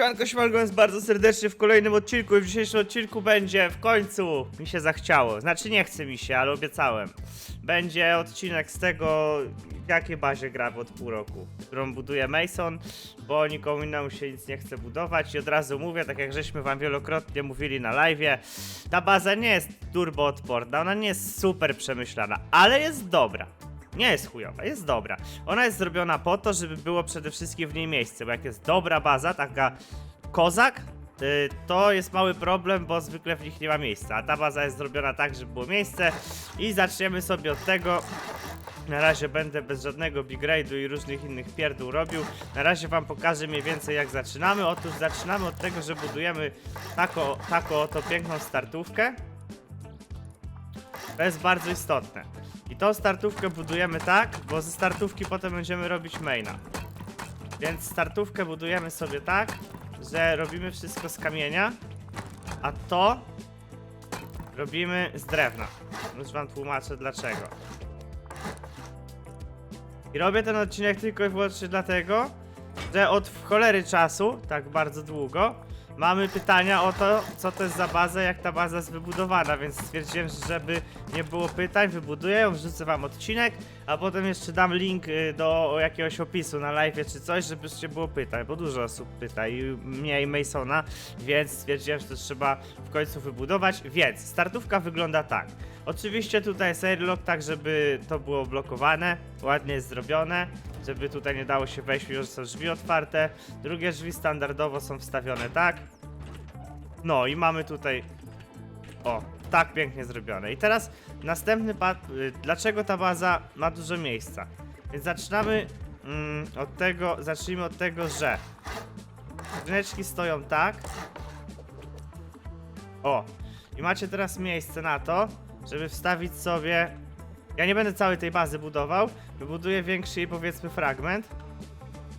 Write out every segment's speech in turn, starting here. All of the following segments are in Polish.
Siemanko, siemanko, jest bardzo serdecznie w kolejnym odcinku i w dzisiejszym odcinku będzie w końcu mi się zachciało. Znaczy nie chce mi się, ale obiecałem. Będzie odcinek z tego, w jakiej bazie gra od pół roku, którą buduje Mason, bo nikomu innemu się nic nie chce budować i od razu mówię, tak jak żeśmy wam wielokrotnie mówili na live'ie, ta baza nie jest turbo odporna, ona nie jest super przemyślana, ale jest dobra. Nie jest chujowa, jest dobra. Ona jest zrobiona po to, żeby było przede wszystkim w niej miejsce, bo jak jest dobra baza, taka kozak, y, to jest mały problem, bo zwykle w nich nie ma miejsca. A ta baza jest zrobiona tak, żeby było miejsce. I zaczniemy sobie od tego. Na razie będę bez żadnego big raid'u i różnych innych pierdół robił. Na razie wam pokażę mniej więcej jak zaczynamy. Otóż zaczynamy od tego, że budujemy taką, taką oto piękną startówkę. To jest bardzo istotne. I tą startówkę budujemy tak, bo ze startówki potem będziemy robić maina. Więc startówkę budujemy sobie tak, że robimy wszystko z kamienia, a to robimy z drewna. Już wam tłumaczę dlaczego. I robię ten odcinek tylko i wyłącznie dlatego, że od cholery czasu, tak bardzo długo, mamy pytania o to, co to jest za baza, jak ta baza jest wybudowana, więc stwierdziłem, że żeby nie było pytań, wybuduję ją, wrzucę wam odcinek, a potem jeszcze dam link y, do jakiegoś opisu na live czy coś, żebyście było pytań, bo dużo osób pyta i mnie i Masona, więc stwierdziłem, że to trzeba w końcu wybudować, więc startówka wygląda tak. Oczywiście tutaj jest airlock, tak żeby to było blokowane, ładnie zrobione, żeby tutaj nie dało się wejść, że są drzwi otwarte. Drugie drzwi standardowo są wstawione tak. No i mamy tutaj, o, tak pięknie zrobione. I teraz następny pat, y, dlaczego ta baza ma dużo miejsca? Więc zaczynamy mm, od tego, zacznijmy od tego, że skrzyneczki stoją tak. O, i macie teraz miejsce na to, żeby wstawić sobie. Ja nie będę całej tej bazy budował, wybuduję większy jej powiedzmy fragment,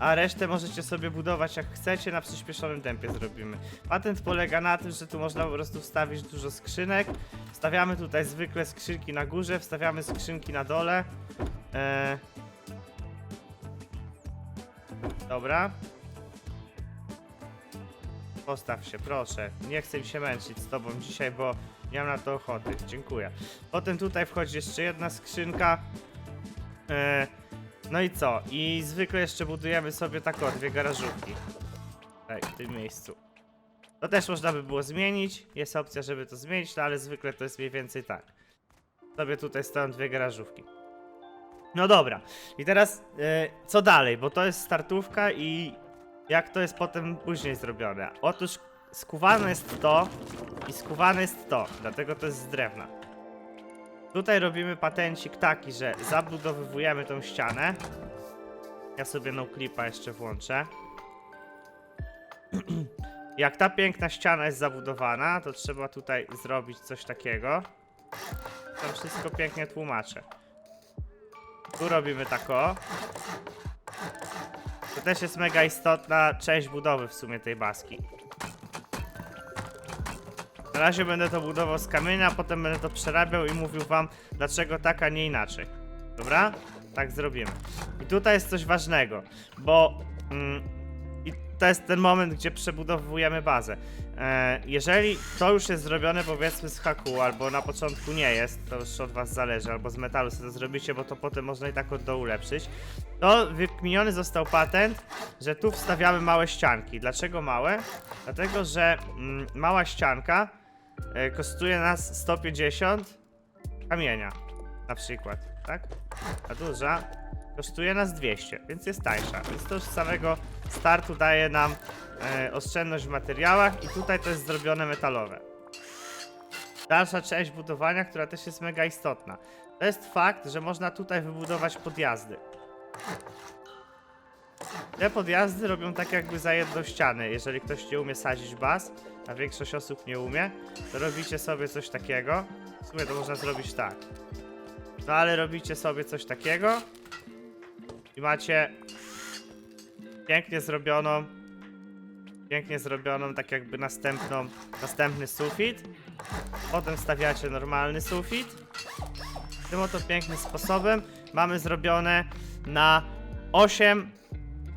a resztę możecie sobie budować jak chcecie, na przyspieszonym tempie zrobimy. Patent polega na tym, że tu można po prostu wstawić dużo skrzynek. Wstawiamy tutaj zwykle skrzynki na górze, wstawiamy skrzynki na dole. Eee... Dobra. Postaw się, proszę. Nie chcę mi się męczyć z tobą dzisiaj, bo nie mam na to ochoty. Dziękuję. Potem tutaj wchodzi jeszcze jedna skrzynka. E, no i co? I zwykle jeszcze budujemy sobie tak o, dwie garażówki. Tak, w tym miejscu. To też można by było zmienić. Jest opcja, żeby to zmienić, no ale zwykle to jest mniej więcej tak. Sobie tutaj stoją dwie garażówki. No dobra. I teraz e, co dalej? Bo to jest startówka i jak to jest potem później zrobione. Otóż skuwane jest to i skuwane jest to, dlatego to jest z drewna. Tutaj robimy patencik taki, że zabudowywujemy tą ścianę. Ja sobie no clipa jeszcze włączę. Jak ta piękna ściana jest zabudowana, to trzeba tutaj zrobić coś takiego. Tam wszystko pięknie tłumaczę. Tu robimy tako. To też jest mega istotna część budowy w sumie tej baski. Na razie będę to budował z kamienia, potem będę to przerabiał i mówił wam, dlaczego tak, a nie inaczej. Dobra? Tak zrobimy. I tutaj jest coś ważnego, bo mm, to jest ten moment, gdzie przebudowujemy bazę. E, jeżeli to już jest zrobione powiedzmy z haku, albo na początku nie jest, to już od was zależy, albo z metalu sobie to zrobicie, bo to potem można i tak od dołu ulepszyć, to wykminiony został patent, że tu wstawiamy małe ścianki. Dlaczego małe? Dlatego, że mm, mała ścianka e, kosztuje nas 150 kamienia, na przykład, tak? A duża kosztuje nas 200, więc jest tańsza. Więc to już z samego startu daje nam e, oszczędność w materiałach i tutaj to jest zrobione metalowe. Dalsza część budowania, która też jest mega istotna. To jest fakt, że można tutaj wybudować podjazdy. Te podjazdy robią tak jakby za jedną ścianę. Jeżeli ktoś nie umie sadzić baz, a większość osób nie umie, to robicie sobie coś takiego. W sumie to można zrobić tak. No ale robicie sobie coś takiego i macie pięknie zrobioną pięknie zrobioną tak jakby następną następny sufit potem stawiacie normalny sufit tym oto pięknym sposobem mamy zrobione na 8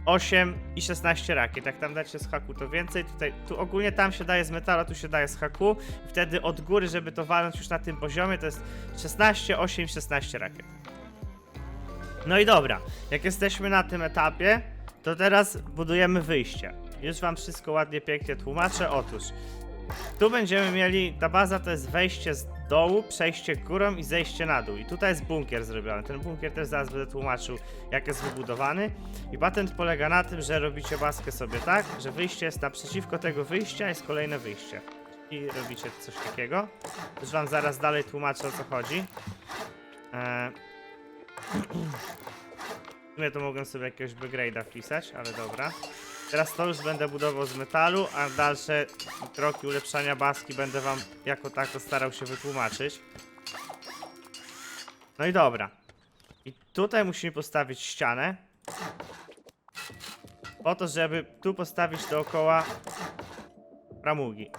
8 i 16 rakiet. Jak tam dacie z haku, to więcej. Tutaj, tu ogólnie tam się daje z metala, tu się daje z haku. Wtedy od góry, żeby to walnąć już na tym poziomie, to jest 16, 8, 16 rakiet. No i dobra, jak jesteśmy na tym etapie, to teraz budujemy wyjście. Już wam wszystko ładnie, pięknie tłumaczę. Otóż, tu będziemy mieli, ta baza to jest wejście z dołu, przejście górą i zejście na dół. I tutaj jest bunkier zrobiony. Ten bunkier też zaraz będę tłumaczył, jak jest wybudowany. I patent polega na tym, że robicie baskę sobie tak, że wyjście jest naprzeciwko tego wyjścia, jest kolejne wyjście. I robicie coś takiego. Już wam zaraz dalej tłumaczę o co chodzi. Eee... W sumie to mogłem sobie jakiegoś upgrade'a wpisać, ale dobra. Teraz to już będę budował z metalu, a dalsze kroki ulepszania baski będę wam jako tako starał się wytłumaczyć. No i dobra. I tutaj musimy postawić ścianę. Po to, żeby tu postawić dookoła ramugi.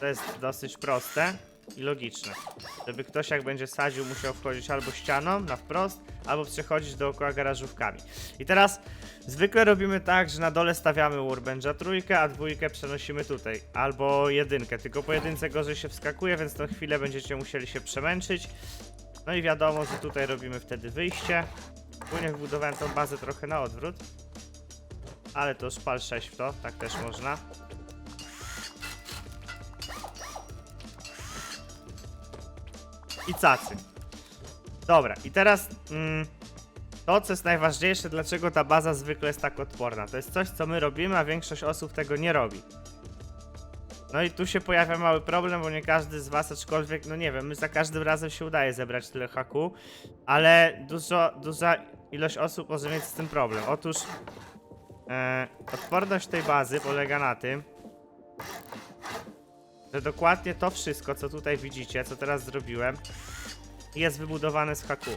To jest dosyć proste i logiczne. Żeby ktoś jak będzie sadził musiał wchodzić albo ścianą na wprost, albo przechodzić dookoła garażówkami. I teraz zwykle robimy tak, że na dole stawiamy workbencha trójkę, a dwójkę przenosimy tutaj. Albo jedynkę, tylko po jedynce gorzej się wskakuje, więc tą chwilę będziecie musieli się przemęczyć. No i wiadomo, że tutaj robimy wtedy wyjście. Ogólnie wybudowałem tą bazę trochę na odwrót. Ale to już pal 6 w to, tak też można. I cacy. Dobra, i teraz mm, to, co jest najważniejsze, dlaczego ta baza zwykle jest tak odporna. To jest coś, co my robimy, a większość osób tego nie robi. No i tu się pojawia mały problem, bo nie każdy z was, aczkolwiek, no nie wiem, my za każdym razem się udaje zebrać tyle haku, ale dużo, duża ilość osób może mieć z tym problem. Otóż e, odporność tej bazy polega na tym, że dokładnie to wszystko, co tutaj widzicie, co teraz zrobiłem, jest wybudowane z haku.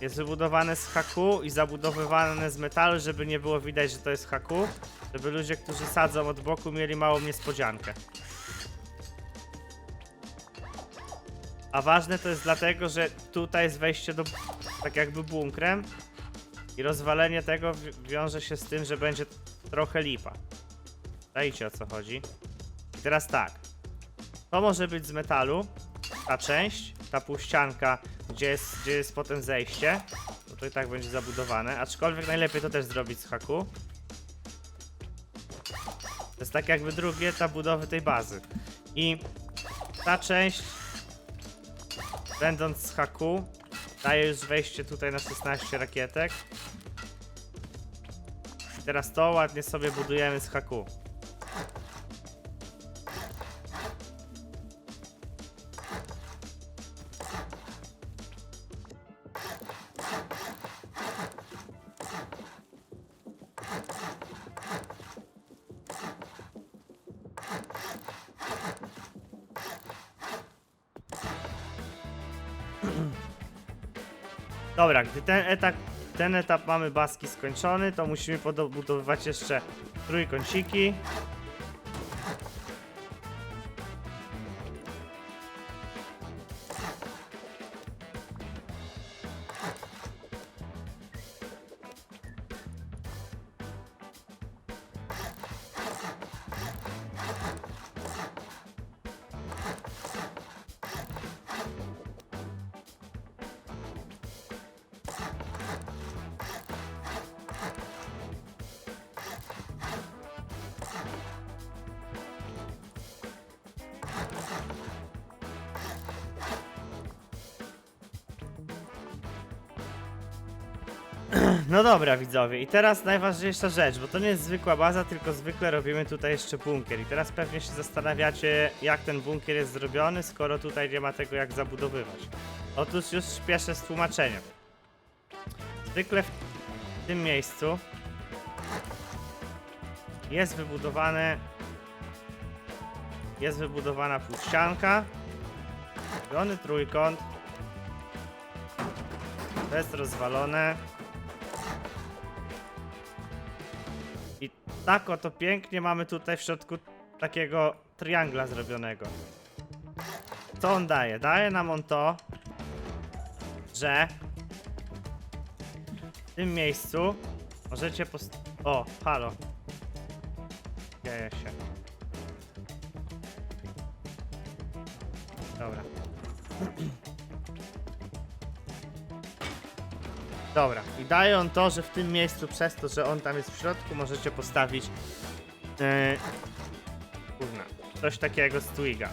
Jest wybudowane z haku i zabudowywane z metalu, żeby nie było widać, że to jest haku. Żeby ludzie, którzy sadzą od boku, mieli małą niespodziankę. A ważne to jest dlatego, że tutaj jest wejście do tak jakby bunkrem i rozwalenie tego wi- wiąże się z tym, że będzie trochę lipa. Dajcie o co chodzi. I teraz tak. To może być z metalu, ta część, ta półścianka, gdzie jest, gdzie jest potem zejście. No to i tak będzie zabudowane, aczkolwiek najlepiej to też zrobić z haku. To jest tak jakby drugi etap budowy tej bazy. I ta część, będąc z haku, daje już wejście tutaj na 16 rakietek. Teraz to ładnie sobie budujemy z haku. Dobra, gdy ten etap, ten etap mamy baski skończony, to musimy podobudowywać jeszcze trójkąciki. No dobra, widzowie, i teraz najważniejsza rzecz, bo to nie jest zwykła baza, tylko zwykle robimy tutaj jeszcze bunkier. I teraz pewnie się zastanawiacie, jak ten bunkier jest zrobiony, skoro tutaj nie ma tego jak zabudowywać. Otóż już śpieszę z tłumaczeniem. Zwykle w tym miejscu jest wybudowane jest wybudowana półścianka, trójkąt, to jest rozwalone. Tak oto pięknie mamy tutaj w środku takiego triangla zrobionego. Co on daje? Daje nam on to, że tym miejscu możecie post... O, halo. Dzieje się. Dobra. Dobra, i daje on to, że w tym miejscu, przez to, że on tam jest w środku, możecie postawić yy, kurna, coś takiego z Twiga.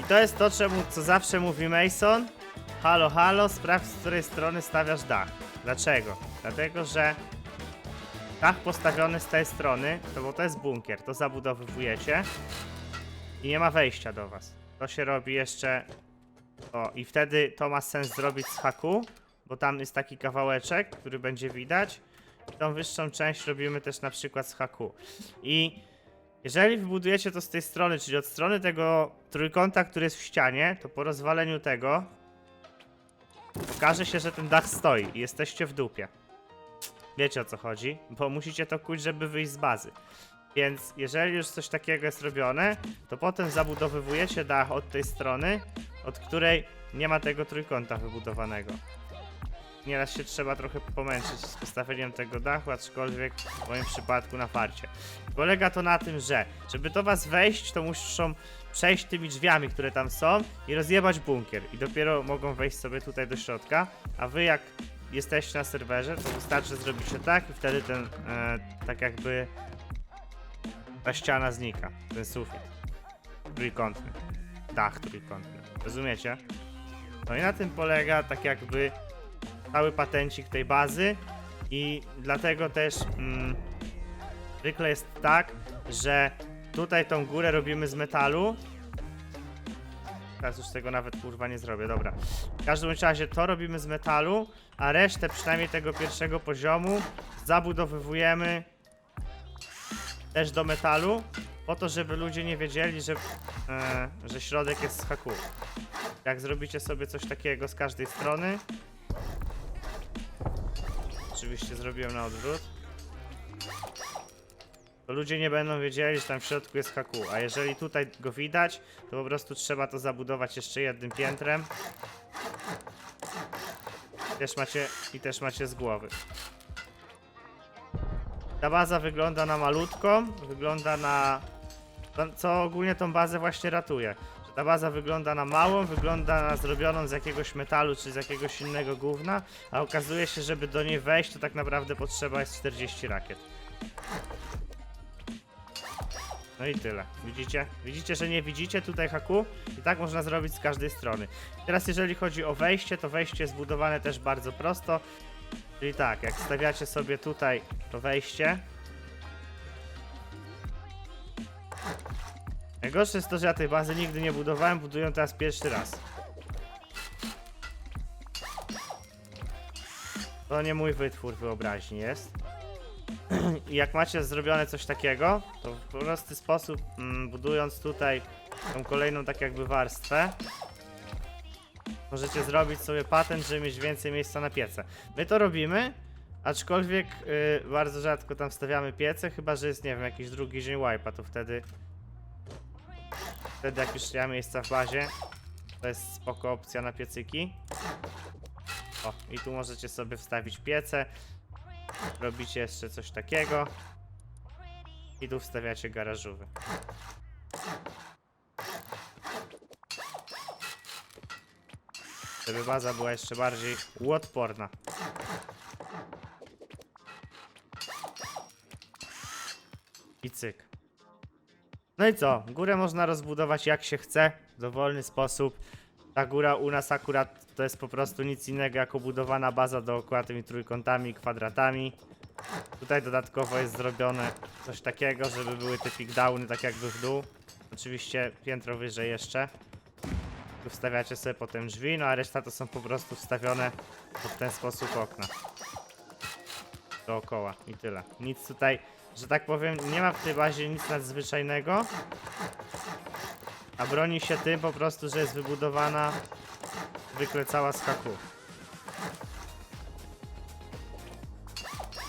I to jest to, czemu, co zawsze mówi Mason. Halo, halo, sprawdź, z której strony stawiasz dach. Dlaczego? Dlatego, że dach postawiony z tej strony, to bo to jest bunkier, to zabudowywujecie i nie ma wejścia do was. To się robi jeszcze... O, i wtedy to ma sens zrobić z haku, bo tam jest taki kawałeczek, który będzie widać. I tą wyższą część robimy też na przykład z haku. I jeżeli wybudujecie to z tej strony, czyli od strony tego trójkąta, który jest w ścianie, to po rozwaleniu tego okaże się, że ten dach stoi i jesteście w dupie. Wiecie o co chodzi? Bo musicie to kuć, żeby wyjść z bazy. Więc jeżeli już coś takiego jest robione, to potem zabudowywujecie dach od tej strony, od której nie ma tego trójkąta wybudowanego. Nieraz się trzeba trochę pomęczyć z postawieniem tego dachu, aczkolwiek w moim przypadku na farcie. Polega to na tym, że żeby do was wejść, to muszą przejść tymi drzwiami, które tam są i rozjebać bunkier. I dopiero mogą wejść sobie tutaj do środka, a wy jak jesteście na serwerze, to wystarczy zrobić się tak i wtedy ten, e, tak jakby ta ściana znika, ten sufit trójkątny, dach trójkątny, rozumiecie? No i na tym polega tak jakby cały patencik tej bazy i dlatego też mm, zwykle jest tak, że tutaj tą górę robimy z metalu. Teraz już tego nawet kurwa nie zrobię, dobra. W każdym razie to robimy z metalu, a resztę przynajmniej tego pierwszego poziomu zabudowywujemy też do metalu, po to, żeby ludzie nie wiedzieli, że, e, że środek jest z haku. Jak zrobicie sobie coś takiego z każdej strony, Oczywiście zrobiłem na odwrót. To ludzie nie będą wiedzieli, że tam w środku jest haku. A jeżeli tutaj go widać, to po prostu trzeba to zabudować jeszcze jednym piętrem. Też macie i też macie z głowy. Ta baza wygląda na malutką, wygląda na... Co ogólnie tą bazę właśnie ratuje. Ta baza wygląda na małą, wygląda na zrobioną z jakiegoś metalu czy z jakiegoś innego gówna, a okazuje się, żeby do niej wejść, to tak naprawdę potrzeba jest 40 rakiet. No i tyle. Widzicie? Widzicie, że nie widzicie tutaj haku? I tak można zrobić z każdej strony. Teraz jeżeli chodzi o wejście, to wejście jest zbudowane też bardzo prosto. Czyli tak, jak stawiacie sobie tutaj to wejście. Najgorsze jest to, że ja tej bazy nigdy nie budowałem, buduję teraz pierwszy raz. To nie mój wytwór wyobraźni jest. I jak macie zrobione coś takiego, to w prosty sposób, mm, budując tutaj tą kolejną tak jakby warstwę, możecie zrobić sobie patent, żeby mieć więcej miejsca na piece. My to robimy, aczkolwiek y, bardzo rzadko tam stawiamy piece, chyba że jest, nie wiem, jakiś drugi dzień wipe'a, to wtedy wtedy jak już nie ma miejsca w bazie, to jest spoko opcja na piecyki. O, i tu możecie sobie wstawić piece. Robicie jeszcze coś takiego. I tu wstawiacie garażówy. Żeby baza była jeszcze bardziej uodporna. I cyk. No i co? Górę można rozbudować jak się chce, w dowolny sposób. Ta góra u nas akurat to jest po prostu nic innego jak obudowana baza dookoła tymi trójkątami, kwadratami. Tutaj dodatkowo jest zrobione coś takiego, żeby były te pickdowny tak jakby w dół. Oczywiście piętro wyżej jeszcze. Tu wstawiacie sobie potem drzwi, no a reszta to są po prostu wstawione w ten sposób okna. Dookoła i tyle. Nic tutaj, że tak powiem, nie ma w tej bazie nic nadzwyczajnego. A broni się tym po prostu, że jest wybudowana zwykle cała z haków.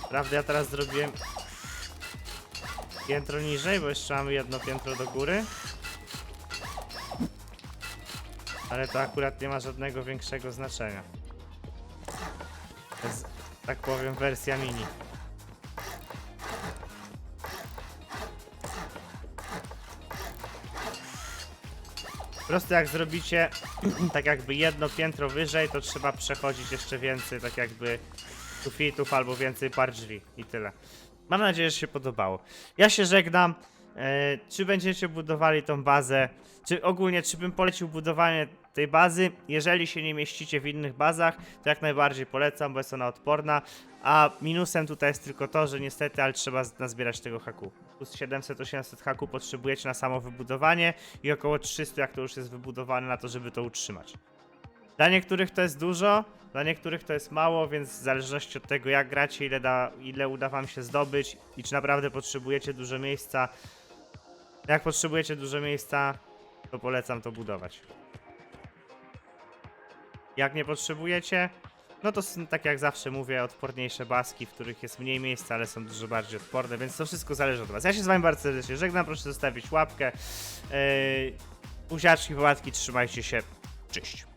Prawda, ja teraz zrobiłem piętro niżej, bo jeszcze mamy jedno piętro do góry. Ale to akurat nie ma żadnego większego znaczenia. Z... tak powiem, wersja mini. Prostu jak zrobicie tak jakby jedno piętro wyżej, to trzeba przechodzić jeszcze więcej, tak jakby sufitów albo więcej par drzwi i tyle. Mam nadzieję, że się podobało. Ja się żegnam. E, czy będziecie budowali tą bazę? Czy ogólnie, czy bym polecił budowanie tej bazy? Jeżeli się nie mieścicie w innych bazach, to jak najbardziej polecam, bo jest ona odporna. A minusem tutaj jest tylko to, że niestety, ale trzeba nazbierać tego haku. Plus 700-800 haku potrzebujecie na samo wybudowanie i około 300 jak to już jest wybudowane na to, żeby to utrzymać. Dla niektórych to jest dużo, dla niektórych to jest mało, więc w zależności od tego jak gracie, ile, da, ile uda wam się zdobyć i czy naprawdę potrzebujecie dużo miejsca. Jak potrzebujecie dużo miejsca, to polecam to budować. Jak nie potrzebujecie, no to są, tak jak zawsze mówię, odporniejsze baski, w których jest mniej miejsca, ale są dużo bardziej odporne, więc to wszystko zależy od was. Ja się z wami bardzo serdecznie żegnam, proszę zostawić łapkę. Yy, buziaczki, trzymajcie się. Cześć.